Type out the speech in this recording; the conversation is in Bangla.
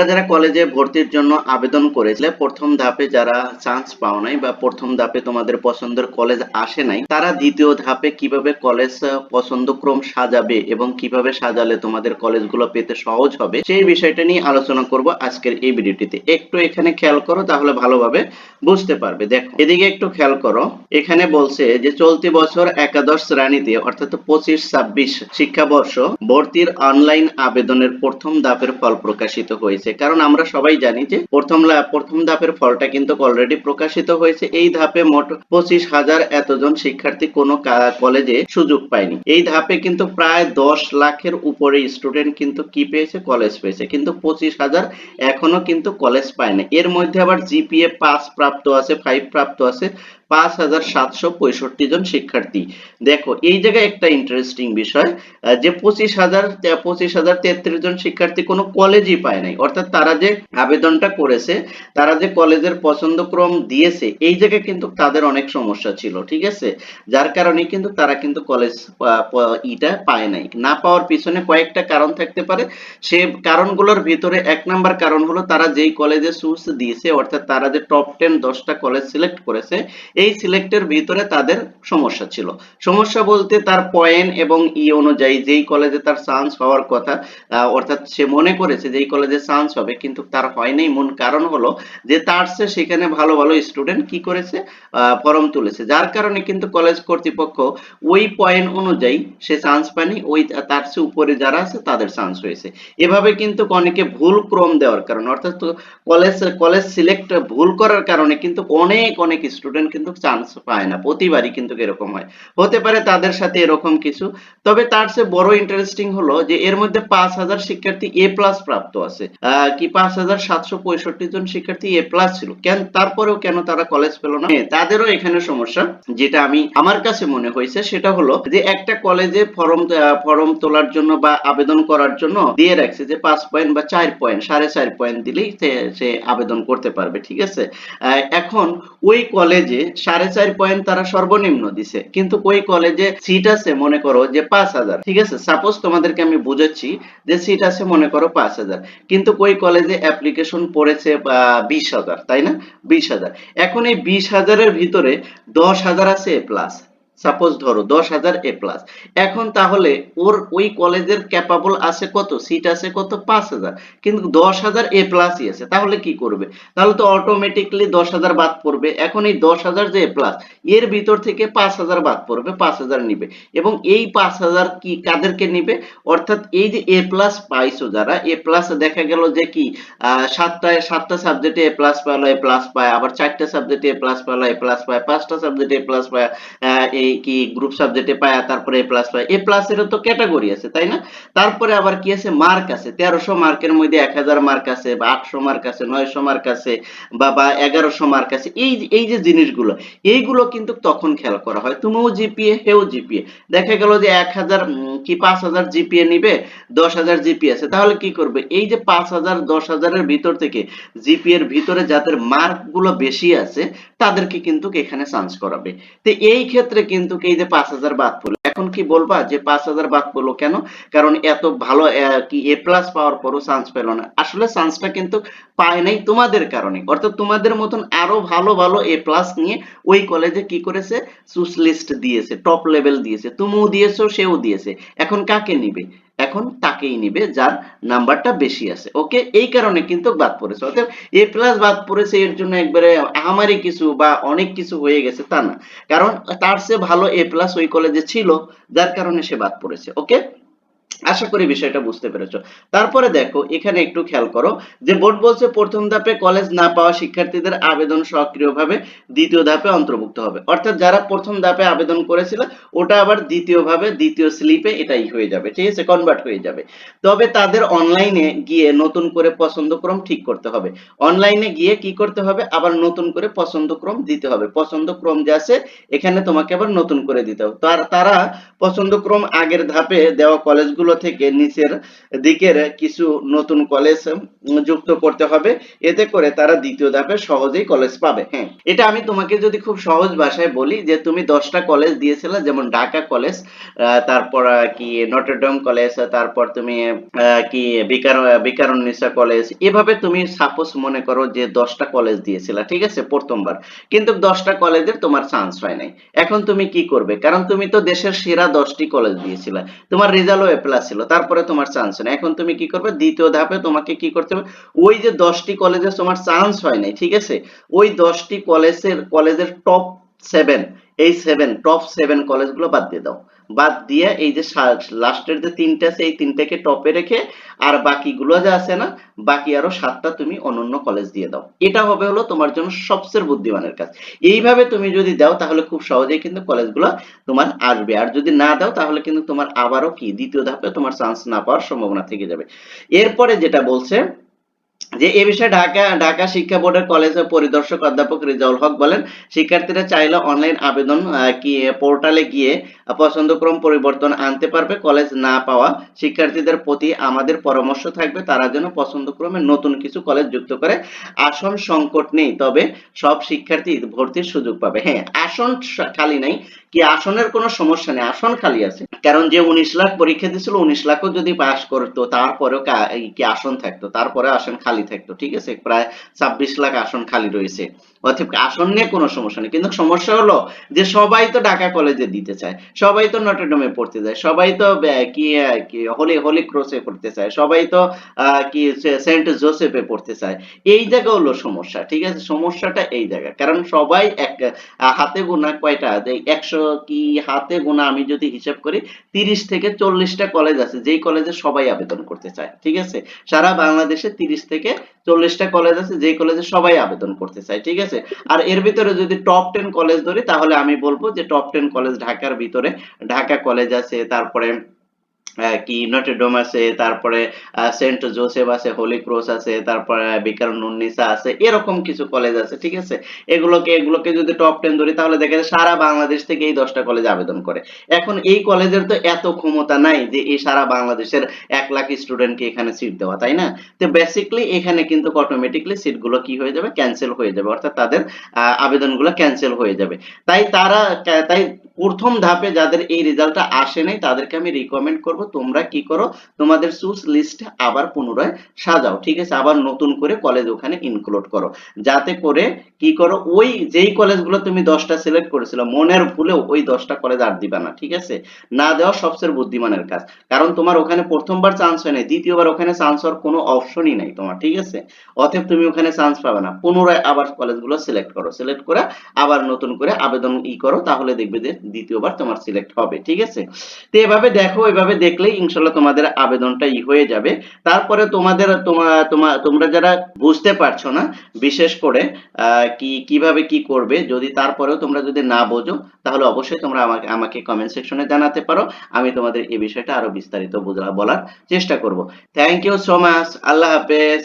তোমরা যারা কলেজে ভর্তির জন্য আবেদন করেছিলে, প্রথম ধাপে যারা চান্স পাও নাই বা প্রথম ধাপে তোমাদের পছন্দের কলেজ আসে নাই, তারা দ্বিতীয় ধাপে কীভাবে কলেজ পছন্দক্রম সাজাবে এবং কীভাবে সাজালে তোমাদের কলেজগুলো পেতে সহজ হবে, সেই বিষয়টা নিয়ে আলোচনা করব আজকের এই ভিডিওটিতে। একটু এখানে খেয়াল করো, তাহলে ভালোভাবে বুঝতে পারবে। দেখো, এদিকে একটু খেয়াল করো, এখানে বলছে যে চলতি বছর একাদশ শ্রেণীতে, অর্থাৎ পঁচিশ, ছাব্বিশ শিক্ষাবর্ষ ভর্তির অনলাইন আবেদনের প্রথম ধাপের ফল প্রকাশিত হয়েছে। কারণ আমরা সবাই জানি যে প্রথম প্রথম ধাপের ফলটা কিন্তু অলরেডি প্রকাশিত হয়েছে। এই ধাপে মোট পঁচিশ হাজার এতজন শিক্ষার্থী কোনো কলেজে সুযোগ পায়নি। এই ধাপে কিন্তু প্রায় দশ লাখের উপরে স্টুডেন্ট কিন্তু কি পেয়েছে? কলেজ পেয়েছে। কিন্তু পঁচিশ হাজার এখনও কিন্তু কলেজ পায় না। এর মধ্যে আবার জিপিএ পাস প্রাপ্ত আছে ফাইভ প্রাপ্ত আছে। পাঁচ হাজার সাতশো পঁয়ষট্টি জন শিক্ষার্থী। দেখো, এই জায়গায় একটা ইন্টারেস্টিং বিষয় যে পঁচিশ হাজার পঁচিশ হাজার তেত্রিশ জন শিক্ষার্থী কোনো কলেজই পায় নাই। অর্থাৎ তারা যে আবেদনটা করেছে, তারা যে কলেজের পছন্দক্রম দিয়েছে, এই জায়গায় কিন্তু তাদের অনেক সমস্যা ছিল, ঠিক আছে? যার কারণে কিন্তু তারা কিন্তু কলেজ ইটা পায় নাই। না পাওয়ার পিছনে কয়েকটা কারণ থাকতে পারে। সে কারণগুলোর ভিতরে এক নাম্বার কারণ হলো তারা যেই কলেজে চুজ দিয়েছে, অর্থাৎ তারা যে টপ টেন দশটা কলেজ সিলেক্ট করেছে এই সিলেক্টের ভিতরে তাদের সমস্যা ছিল। সমস্যা বলতে তার পয়েন্ট এবং ই অনুযায়ী যেই কলেজে তার চান্স হওয়ার কথা অর্থাৎ সে মনে করেছে যে এই কলেজে চান্স হবে, কিন্তু তার হয় নাই মূল কারণ হলো যে তার সে সেখানে ভালো ভালো স্টুডেন্ট কি করেছে? ফর্ম তুলেছে। যার কারণে কিন্তু কলেজ কর্তৃপক্ষ ওই পয়েন্ট অনুযায়ী সে চান্স পায়নি। ওই তার চেয়ে উপরে যারা আছে তাদের চান্স হয়েছে এভাবে কিন্তু অনেকে ভুল ক্রম দেওয়ার কারণে, অর্থাৎ কলেজ কলেজ সিলেক্ট ভুল করার কারণে কিন্তু অনেক অনেক স্টুডেন্ট কিন্তু চান্স পায় না। প্রতিবারই কিন্তু এরকম হয়। হতে পারে তাদের সাথে এরকম কিছু। তবে তার চেয়ে বড় ইন্টারেস্টিং হলো যে এর মধ্যে পাঁচ হাজার শিক্ষার্থী এ প্লাস প্রাপ্ত আছে। কি পাঁচ হাজার সাতশো পঁয়ষট্টি জন শিক্ষার্থী এ প্লাস ছিল। কেন তারপরেও কেন তারা কলেজ পেল না? হ্যাঁ, তাদেরও এখানে সমস্যা। যেটা আমি আমার কাছে মনে হয়েছে সেটা হলো যে একটা কলেজে ফর্ম ফর্ম তোলার জন্য বা আবেদন করার জন্য দিয়ে রাখছে যে পাঁচ পয়েন্ট বা চার পয়েন্ট সাড়ে চার পয়েন্ট দিলেই সে- সে আবেদন করতে পারবে ঠিক আছে? এখন ওই কলেজে সাড়ে চার পয়েন্ট তারা সর্বনিম্ন দিছে। কিন্তু ওই কলেজে সিট আছে, মনে করো যে পাঁচ হাজার। ঠিক আছে? সাপোজ তোমাদেরকে আমি বুঝাচ্ছি যে সিট আছে, মনে করো পাঁচ হাজার। কিন্তু ওই কলেজে অ্যাপ্লিকেশন পড়েছে বিশ হাজার, তাই না? বিশ হাজার। এখন এই বিশ হাজারের ভিতরে দশ হাজার আছে প্লাস সাপোজ ধরো দশ হাজার এ প্লাস এখন তাহলে ওর ওই কলেজের ক্যাপাবল আছে কত? সিট আছে কত? পাঁচ হাজার। কিন্তু দশ হাজার এ প্লাসই আছে তাহলে কি করবে? তাহলে তো অটোমেটিকলি দশ হাজার বাদ পড়বে। এখন এই দশ হাজার যে এ প্লাস এর ভিতর থেকে পাঁচ হাজার বাদ পড়বে পাঁচ হাজার নিবে। এবং এই পাঁচ হাজার কি কাদেরকে নিবে? অর্থাৎ এই যে এ প্লাস পাইছো যারা এ প্লাস দেখা গেল যে কি আহ, সাতটায় সাতটা সাবজেক্টে এ প্লাস পাইলো এ প্লাস পায় আবার চারটা সাবজেক্টে এ প্লাস পাইলো এ প্লাস পায় পাঁচটা সাবজেক্টে এ প্লাস পায় এই কি গ্রুপ সাবজেক্টে পায়, তারপরে এ প্লাস পায়। এ প্লাস এরও তো ক্যাটাগরি আছে, তাই না? তারপরে আবার কি আছে? মার্ক আছে। তেরোশো মার্কের মধ্যে এক হাজার মার্ক আছে, বা আটশো মার্ক আছে, নয়শো মার্ক আছে, বা বা এগারোশো মার্ক আছে। এই এই যে জিনিসগুলো, এইগুলো কিন্তু তখন খেয়াল করা হয়। তুমিও জিপিএ হেও জিপিএ দেখা গেল যে এক হাজার কি পাঁচ হাজার জিপিএ নিবে, দশ হাজার জিপিএ আছে। তাহলে কি করবে? এই যে পাঁচ হাজার, দশ হাজারের ভিতর থেকে জিপিএ এর ভিতরে যাদের মার্কগুলো বেশি আছে, তাদেরকে কিন্তু এখানে চান্স করাবে। তো এই ক্ষেত্রে কিন্তু এই যে পাঁচ হাজার বাদ পড়ল? এখন কি বলবা যে পাঁচ হাজার বাদ পড়ল কেন? কারণ এত ভালো কি এ প্লাস পাওয়ার পরও চান্স পেল না। আসলে চান্সটা কিন্তু পায় নাই তোমাদের কারণে। অর্থাৎ তোমাদের মতন আরও ভালো ভালো এ প্লাস নিয়ে ওই কলেজে কি করেছে? সুস লিস্ট দিয়েছে টপ লেভেল দিয়েছে। তুমিও দিয়েছ, সেও দিয়েছে। এখন কাকে নিবে? এখন তাকেই নিবে যার নাম্বারটা বেশি আছে। ওকে? এই কারণে কিন্তু বাদ পড়েছে। অর্থাৎ এ প্লাস বাদ পড়েছে, এর জন্য একবারে আমারই কিছু বা অনেক কিছু হয়ে গেছে তা না। কারণ তার চেয়ে ভালো এ প্লাস ওই কলেজে ছিল, যার কারণে সে বাদ পড়েছে। ওকে? আশা করি বিষয়টা বুঝতে পেরেছ। তারপরে দেখো, এখানে একটু খেয়াল করো যে বোর্ড বলছে প্রথম ধাপে কলেজ না পাওয়া শিক্ষার্থীদের আবেদন সক্রিয়ভাবে দ্বিতীয় ধাপে অন্তর্ভুক্ত হবে। অর্থাৎ যারা প্রথম ধাপে আবেদন করেছিল, ওটা আবার দ্বিতীয় ভাবে দ্বিতীয় স্লিপে এটাই হয়ে যাবে, ঠিক আছে? কনভার্ট হয়ে যাবে। তবে তাদের অনলাইনে গিয়ে নতুন করে পছন্দক্রম ঠিক করতে হবে। অনলাইনে গিয়ে কি করতে হবে? আবার নতুন করে পছন্দক্রম দিতে হবে। পছন্দক্রম যে আছে, এখানে তোমাকে আবার নতুন করে দিতে হবে। তার তারা পছন্দক্রম আগের ধাপে দেওয়া কলেজগুলো কলেজগুলো থেকে নিচের দিকের কিছু নতুন কলেজ যুক্ত করতে হবে। এতে করে তারা দ্বিতীয় ধাপে সহজেই কলেজ পাবে। হ্যাঁ এটা আমি তোমাকে যদি খুব সহজ ভাষায় বলি যে তুমি দশটা কলেজ দিয়েছিলে, যেমন ঢাকা কলেজ তারপর কি নটরডেম কলেজ তারপর তুমি কি বিকার বিকারুন্নিসা কলেজ এভাবে তুমি সাপোজ মনে করো যে দশটা কলেজ দিয়েছিলা, ঠিক আছে, প্রথমবার। কিন্তু দশটা কলেজের তোমার চান্স হয় নাই। এখন তুমি কি করবে? কারণ তুমি তো দেশের সেরা দশটি কলেজ দিয়েছিলে। তোমার রেজাল্টও এ প্লাস ছিল, তারপরে তোমার চান্স না এখন তুমি কি করবে? দ্বিতীয় ধাপে তোমাকে কি করতে হবে? ওই যে দশটি কলেজে তোমার চান্স হয় নাই ঠিক আছে? ওই দশটি কলেজের কলেজের টপ সেভেন এই সেভেন টপ সেভেন কলেজগুলো বাদ দিয়ে দাও। বাদ দিয়ে এই যে লাস্টের যে তিনটে আছে, এই তিনটাকে টপে রেখে আর বাকিগুলো যা আছে না, বাকি আরও সাতটা তুমি অনন্য কলেজ দিয়ে দাও। এটা হবে হলো তোমার জন্য সবচেয়ে বুদ্ধিমানের কাজ। এইভাবে তুমি যদি দাও, তাহলে খুব সহজেই কিন্তু কলেজগুলো তোমার আসবে। আর যদি না দাও, তাহলে কিন্তু তোমার আবারও কি? দ্বিতীয় ধাপে তোমার চান্স না পাওয়ার সম্ভাবনা থেকে যাবে। এরপরে যেটা বলছে যে এ বিষয়ে ঢাকা ঢাকা শিক্ষা বোর্ডের কলেজের পরিদর্শক অধ্যাপক রিজাউল হক বলেন, শিক্ষার্থীরা চাইলে অনলাইন আবেদন কি পোর্টালে গিয়ে পছন্দক্রম পরিবর্তন আনতে পারবে। কলেজ না পাওয়া শিক্ষার্থীদের প্রতি আমাদের পরামর্শ থাকবে। তারা যেন পছন্দক্রমে নতুন কিছু কলেজ যুক্ত করে। আসন সংকট নেই, তবে সব শিক্ষার্থী ভর্তির সুযোগ পাবে। হ্যাঁ আসন খালি নাই, কি আসনের কোনো সমস্যা নেই, আসন খালি আছে। কারণ যে উনিশ লাখ পরীক্ষা দিয়েছিল, উনিশ লাখও যদি পাস করতো, তারপরেও কি আসন থাকতো, তারপরে আসন খালি থাকতো, ঠিক আছে? প্রায় ছাব্বিশ লাখ আসন খালি রয়েছে। অর্থাৎ আসন নিয়ে কোনো সমস্যা নেই। কিন্তু সমস্যা হলো যে সবাই তো ঢাকা কলেজে দিতে চায়, সবাই তো নটরডেমে পড়তে যায়, সবাই তো কি হোলি হোলি ক্রসে পড়তে চায়, সবাই তো কি সেন্ট জোসেফে পড়তে চায়। এই জায়গা হলো সমস্যা, ঠিক আছে? সমস্যাটা এই জায়গা। কারণ সবাই এক হাতে গোনা কয়টা? একশো কি হাতে গোনা আমি যদি হিসাব করি, তিরিশ থেকে চল্লিশটা কলেজ আছে, যেই কলেজে সবাই আবেদন করতে চায়, ঠিক আছে? সারা বাংলাদেশে তিরিশ থেকে চল্লিশটা কলেজ আছে যে কলেজে সবাই আবেদন করতে চায়, ঠিক আছে? আর এর ভিতরে যদি টপ টেন কলেজ ধরি, তাহলে আমি বলব যে টপ টেন কলেজ ঢাকার ভিতরে, ঢাকা কলেজ আছে, তারপরে কি নটরডেম আছে, তারপরে সেন্ট জোসেফ আছে, হোলি ক্রস আছে, তারপরে বিকারুন্নিসা আছে, এরকম কিছু কলেজ আছে, ঠিক আছে? এগুলোকে এগুলোকে যদি টপ টেন ধরি, তাহলে দেখা যায় সারা বাংলাদেশ থেকে এই দশটা কলেজ আবেদন করে। এখন এই কলেজের তো এত ক্ষমতা নাই যে এই সারা বাংলাদেশের এক লাখ স্টুডেন্টকে এখানে সিট দেওয়া, তাই না? তো বেসিকলি এখানে কিন্তু অটোমেটিকলি সিটগুলো কি হয়ে যাবে? ক্যান্সেল হয়ে যাবে, অর্থাৎ তাদের আবেদনগুলো ক্যান্সেল হয়ে যাবে। তাই তারা, তাই প্রথম ধাপে যাদের এই রেজাল্টটা আসে নাই, তাদেরকে আমি রিকমেন্ড করব তোমরা কি করো? তোমাদের চুজ লিস্ট আবার পুনরায় সাজাও, ঠিক আছে? আবার নতুন করে কলেজ ওখানে ইনক্লুড করো। যাতে করে কি করো? ওই যেই কলেজগুলো তুমি দশটা সিলেক্ট করেছিল, মনের ভুলেও ওই দশটা কলেজ আর দিবা না, ঠিক আছে? না দেওয়া সবচেয়ে বুদ্ধিমানের কাজ। কারণ তোমার ওখানে প্রথমবার চান্স হয় নাই, দ্বিতীয়বার ওখানে চান্স হওয়ার কোনো অপশনই নাই তোমার, ঠিক আছে? অতএব তুমি ওখানে চান্স পাবে না। পুনরায় আবার কলেজগুলো সিলেক্ট করো। সিলেক্ট করে আবার নতুন করে আবেদন ই করো, তাহলে দেখবে যে দ্বিতীয়বার তোমার সিলেক্ট হবে, ঠিক আছে? তো এভাবে দেখো, এভাবে দেখলেই ইনশাল্লাহ তোমাদের আবেদনটা ই হয়ে যাবে। তারপরে তোমাদের তোমরা যারা বুঝতে পারছ না, বিশেষ করে কি, কীভাবে কি করবে, যদি তারপরেও তোমরা যদি না বোঝো, তাহলে অবশ্যই তোমরা আমাকে আমাকে কমেন্ট সেকশনে জানাতে পারো। আমি তোমাদের এই বিষয়টা আরও বিস্তারিত বোঝা, বলার চেষ্টা করব। থ্যাংক ইউ সো মাচ আল্লাহ হাফেজ।